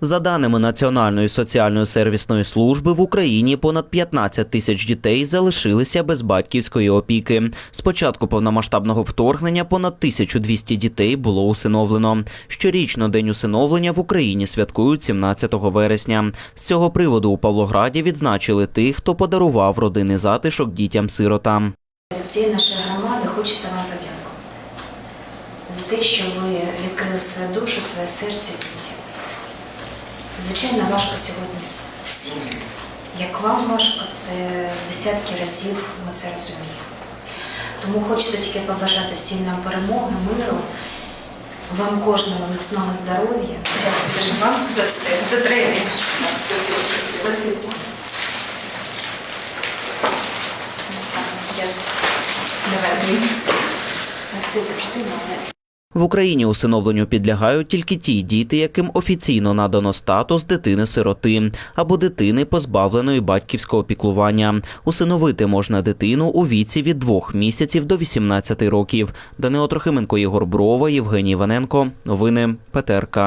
За даними Національної соціальної сервісної служби, в Україні понад 15 тисяч дітей залишилися без батьківської опіки. З початку повномасштабного вторгнення понад 1200 дітей було усиновлено. Щорічно день усиновлення в Україні святкують 17 вересня. З цього приводу у Павлограді відзначили тих, хто подарував родинний затишок дітям-сиротам. Всієї нашої громади хочеться вам подякувати за те, що ви відкрили свою душу, своє серце дітям. Звичайно, важко сьогодні всім. Як вам важко, це десятки разів ми це розуміємо. Тому хочеться тільки побажати всім нам перемоги, миру, вам кожному міцного здоров'я. Дякую дуже вам за все, за тренінг. Все, все, все, все. Спасибо. Дякую. Давай, Андрій. Все завжди мене. В Україні усиновленню підлягають тільки ті діти, яким офіційно надано статус дитини-сироти або дитини, позбавленої батьківського піклування. Усиновити можна дитину у віці від 2 місяців до 18 років. Данило Трохименко, Єгор Брова, Євгеній Іваненко. Новини ПТРК.